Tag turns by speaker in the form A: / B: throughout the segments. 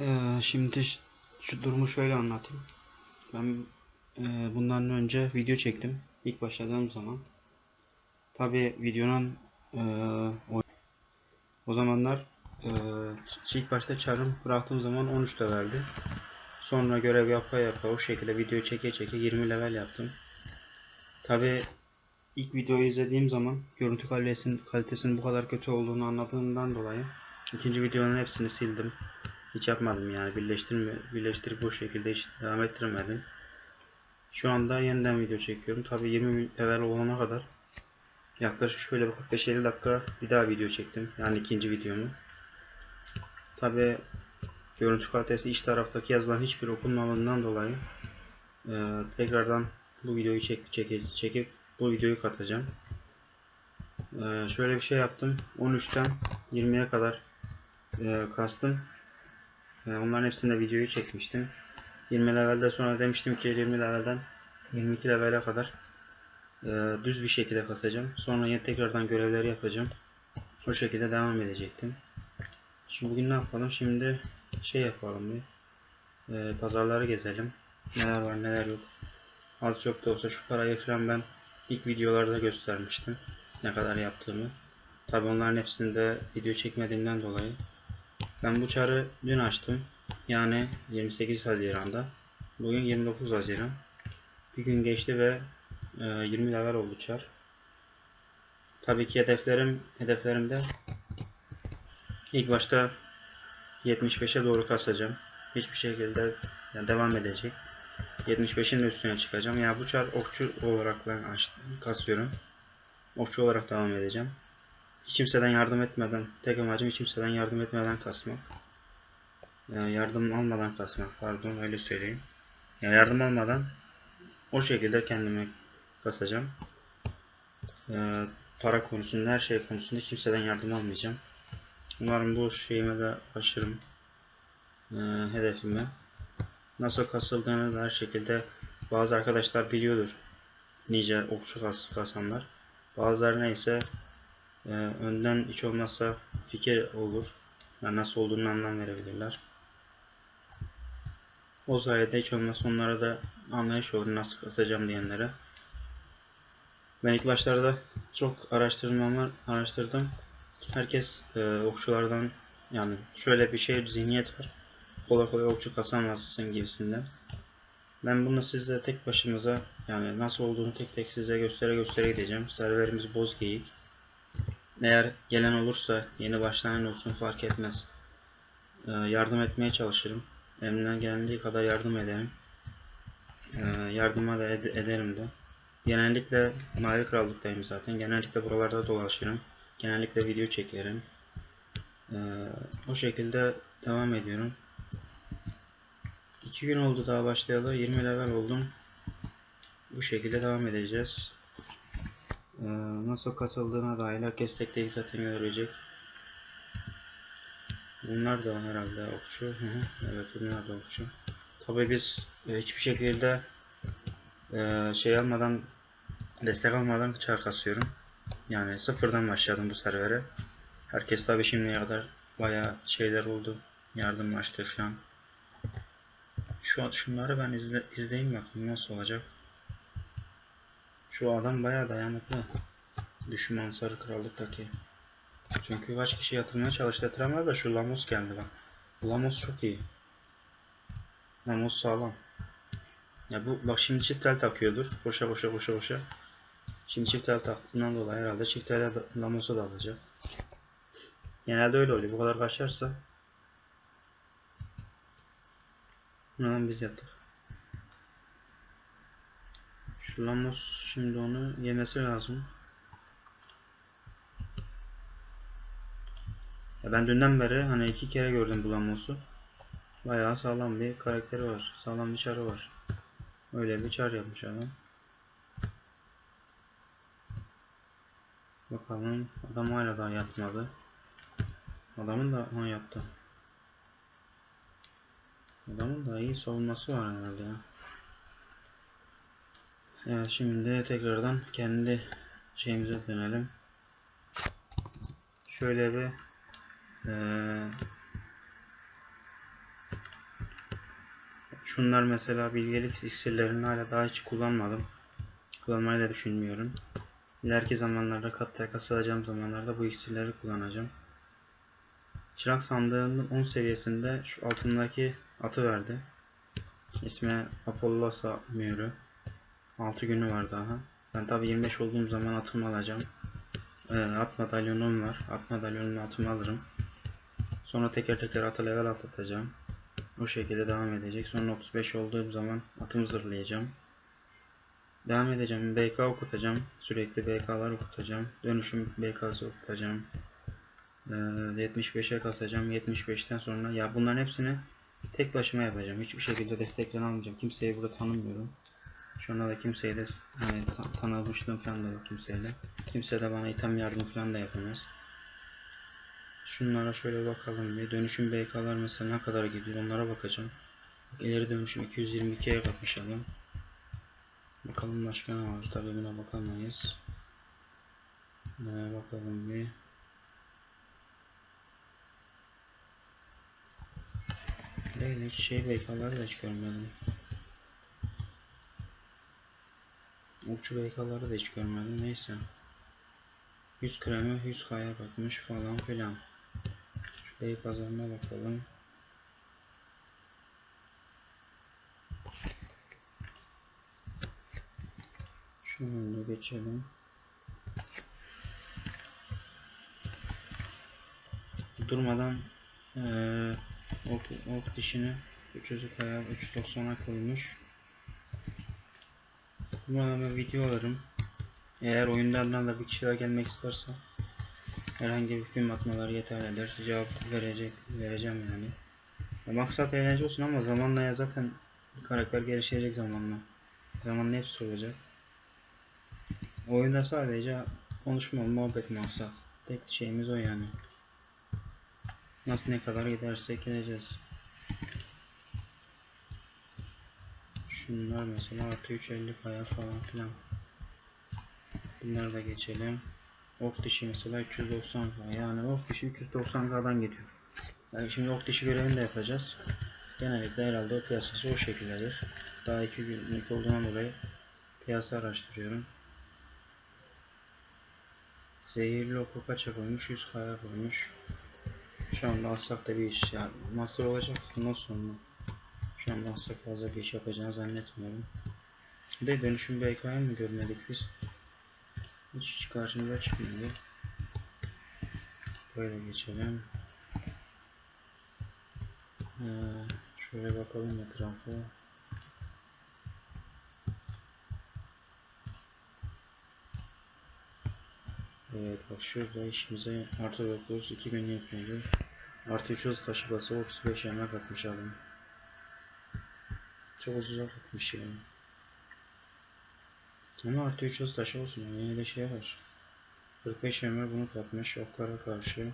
A: Ee, şimdi şu durumu şöyle anlatayım. Ben e, bundan önce video çektim. İlk başladığım zaman. Tabi videonun e, o, o zamanlar e, ilk başta çarım bıraktığım zaman 13 leveldi. Sonra görev yapa yapa o şekilde video çeke çeke 20 level yaptım. Tabi ilk videoyu izlediğim zaman görüntü kalitesinin, kalitesinin bu kadar kötü olduğunu anladığımdan dolayı ikinci videonun hepsini sildim. Hiç yapmadım yani birleştirme, birleştirip bu şekilde hiç devam ettirmedim. Şu anda yeniden video çekiyorum. Tabi 20 level olana kadar yaklaşık şöyle bir 45-50 dakika bir daha video çektim. Yani ikinci videomu. Tabi görüntü kalitesi iç taraftaki yazılan hiçbir okunmamadığından dolayı e, tekrardan bu videoyu çek, çeke- çekip bu videoyu katacağım. E, şöyle bir şey yaptım. 13'ten 20'ye kadar e, kastım. E, onların hepsinde videoyu çekmiştim. 20 levelde sonra demiştim ki 20 levelden 22 levele kadar e, düz bir şekilde kasacağım. Sonra yine tekrardan görevleri yapacağım. O şekilde devam edecektim. Şimdi bugün ne yapalım? Şimdi şey yapalım bir. E, pazarları gezelim. Neler var neler yok. Az çok da olsa şu parayı falan ben ilk videolarda göstermiştim. Ne kadar yaptığımı. Tabi onların hepsinde video çekmediğimden dolayı. Ben bu çarı dün açtım. Yani 28 Haziran'da. Bugün 29 Haziran. Bir gün geçti ve e, 20 level oldu çar. Tabii ki hedeflerim hedeflerimde ilk başta 75'e doğru kasacağım. Hiçbir şekilde yani devam edecek. 75'in de üstüne çıkacağım. Ya bu çar okçu olarak ben açtım, kasıyorum. Okçu olarak devam edeceğim. Hiç kimseden yardım etmeden, tek amacım hiç kimseden yardım etmeden kasmak. Ya yardım almadan kasmak, pardon öyle söyleyeyim. Ya yardım almadan o şekilde kendimi kasacağım. Ee, para konusunda, her şey konusunda hiç kimseden yardım almayacağım. Umarım bu şeyime de aşırım e, hedefime. Nasıl kasıldığını da her şekilde bazı arkadaşlar biliyordur. Nice okçu kas kasanlar. Bazıları neyse e, önden hiç olmazsa fikir olur. Yani nasıl olduğunu anlam verebilirler. O sayede hiç olmazsa onlara da anlayış olur nasıl kasacağım diyenlere. Ben ilk başlarda çok araştırmamı araştırdım. Herkes e, okçulardan yani şöyle bir şey zihniyet var. Kolay kolay okçu kasamazsın gibisinden. Ben bunu size tek başımıza yani nasıl olduğunu tek tek size göstere göstere gideceğim. Serverimiz Bozgeyik. Eğer gelen olursa yeni başlayan olsun fark etmez. Ee, yardım etmeye çalışırım. Elimden geldiği kadar yardım ederim. Ee, yardıma da ed- ederim de. Genellikle Mavi Krallık'tayım zaten. Genellikle buralarda dolaşırım. Genellikle video çekerim. Ee, o şekilde devam ediyorum. 2 gün oldu daha başlayalı. 20 level oldum. Bu şekilde devam edeceğiz. Ee, nasıl kasıldığına dair herkes tek tek zaten görecek. Bunlar da herhalde okçu. Evet bunlar da okçu. Tabii biz e, hiçbir şekilde e, şey almadan destek almadan çar kasıyorum. Yani sıfırdan başladım bu servere. Herkes tabii şimdiye kadar bayağı şeyler oldu. Yardımlaştı falan. Şu an şunları ben izle, izleyeyim bakayım nasıl olacak. Şu adam bayağı dayanıklı. Düşman Sarı Krallık'taki. Çünkü kaç kişi yatırmaya çalıştı yatıramadı da şu Lamos geldi bak. Lamos çok iyi. Lamos sağlam. Ya bu bak şimdi çift tel takıyordur. Boşa boşa boşa boşa. Şimdi çift tel taktığından dolayı herhalde çift tel Lamos'a da alacak. Genelde öyle oluyor. Bu kadar kaçarsa Hemen biz yaptık. Şu Lamos şimdi onu yemesi lazım. Ya ben dünden beri hani iki kere gördüm bu Lamos'u. Bayağı sağlam bir karakteri var. Sağlam bir çarı var. Öyle bir çar yapmış adam. Bakalım adam hala daha yatmadı. Adamın da ha yattı. Adamın da iyi savunması var herhalde ya. Evet şimdi tekrardan kendi şeyimize dönelim. Şöyle bir eee Şunlar mesela bilgelik iksirlerini hala daha hiç kullanmadım. Kullanmayı da düşünmüyorum. İleriki zamanlarda kat kasılacağım zamanlarda bu iksirleri kullanacağım. Çırak sandığının 10 seviyesinde şu altındaki atı verdi. İsmi Apollosa mührü. 6 günü var daha. Ben tabi 25 olduğum zaman atımı alacağım. Ee, at madalyonum var. At madalyonumla atımı alırım. Sonra teker teker atı level atlatacağım. O şekilde devam edecek. Sonra 35 olduğum zaman atımı zırlayacağım. Devam edeceğim. BK okutacağım. Sürekli BK'lar okutacağım. Dönüşüm BK'sı okutacağım. Ee, 75'e kasacağım. 75'ten sonra ya bunların hepsini tek başıma yapacağım. Hiçbir şekilde desteklen almayacağım. Kimseyi burada tanımıyorum. Şu anda da kimseyi de yani, ta tanımışlığım falan da yok kimseyle. Kimse de bana item yardım falan da yapamaz. Şunlara şöyle bakalım bir. Dönüşüm BK'lar mesela ne kadar gidiyor onlara bakacağım. Bak, ileri dönüşüm 222'ye katmış adam. Bakalım başka ne var. Tabii buna bakamayız. Ee, bakalım bir. Değil hiç şey BK'ları da hiç görmedim. Okçu BK'ları da hiç görmedim. Neyse. 100 kremi 100 kaya bakmış falan filan. Şurayı pazarına bakalım. Şunu da geçelim. Durmadan eee ok, ok dişini 300'ü kaya 390'a koymuş. Durmadan ben video alırım. Eğer oyunlardan da bir kişiler gelmek isterse herhangi bir film atmaları yeterlidir. Cevap verecek vereceğim yani. Ya maksat eğlence olsun ama zamanla ya zaten karakter gelişecek zamanla. Zamanla hepsi olacak. Oyunda sadece konuşma, muhabbet maksat. Tek şeyimiz o yani. Nasıl ne kadar gidersek gideceğiz. Şunlar mesela artı 350 kaya falan filan. Bunları da geçelim. Ok dişi mesela 390 k yani ok dişi 390 k'dan gidiyor. Yani şimdi ok dişi görevini de yapacağız. Genellikle herhalde piyasası o şekildedir. Daha iki günlük olduğundan dolayı piyasa araştırıyorum. Zehirli oku kaça koymuş? 100 kaya koymuş. Şu anda alsak da bir iş yani master olacak ondan sonra. Alsak fazla bir iş yapacağını zannetmiyorum. Bir dönüşüm BK'yı mı görmedik biz? Hiç, karşımıza çıkmadı. Böyle geçelim. Ee, şöyle bakalım etrafa. Evet bak şurada işimize artı 9 2000 yapıyordu. Artı 3 hız taşı bası 35 yemek atmış adam. Çok uzak atmış yani. Ama artı 3 hız taşı olsun yani yine de şey var. 45 yemek bunu katmış oklara karşı.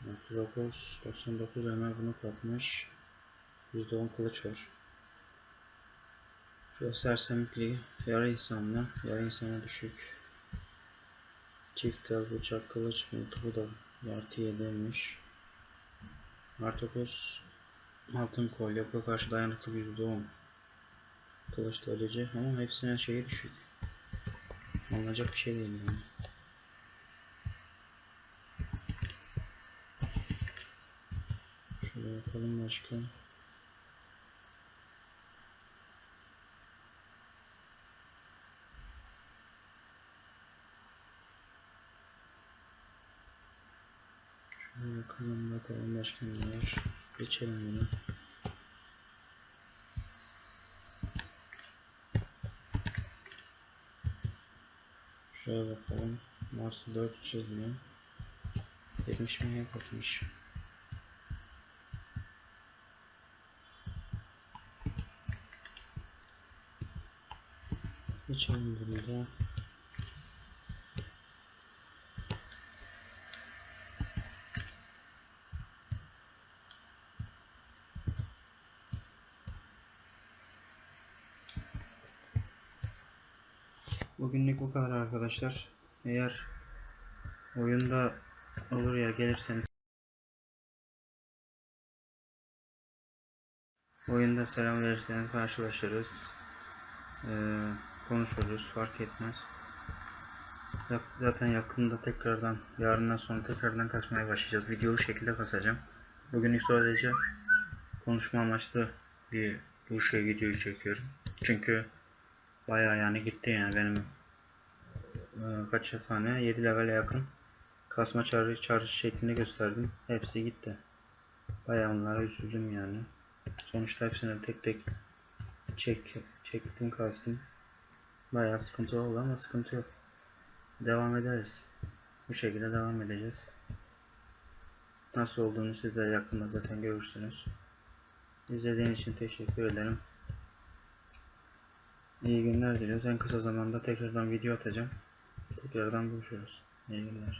A: Artı 9 99 yemek bunu katmış. %10 kılıç var. Şöyle sersemikli yarı insanla yarı insana düşük. Çift tel bıçak kılıç multiple da artı 7'ymiş. Artı 9 altın kolye bu karşı dayanıklı %10 kılıç delici ama hepsinin şeyi düşük. Alınacak bir şey değil yani. Şöyle bakalım başka. Şöyle bakalım bakalım başka ne var. Geçelim bunu. Şöyle bakalım. Mars'ı 4 çizmiyor. 70 mega katmış. Geçelim burada. Bugünlük bu kadar arkadaşlar. Eğer oyunda olur ya gelirseniz oyunda selam verirseniz karşılaşırız. Ee, konuşuruz fark etmez. Zaten yakında tekrardan yarından sonra tekrardan kasmaya başlayacağız. Videolu şekilde kasacağım. Bugünlük sadece konuşma amaçlı bir bu şey videoyu çekiyorum. Çünkü bayağı yani gitti yani benim e, kaç tane 7 levele yakın kasma çağrı çağrı şeklinde gösterdim. Hepsi gitti. Bayağı onlara üzüldüm yani. Sonuçta hepsini tek tek çek çektim kastım. Bayağı sıkıntı oldu ama sıkıntı yok. Devam ederiz. Bu şekilde devam edeceğiz. Nasıl olduğunu siz de yakında zaten görürsünüz. İzlediğiniz için teşekkür ederim. İyi günler diliyoruz. En kısa zamanda tekrardan video atacağım. Tekrardan buluşuruz. İyi günler.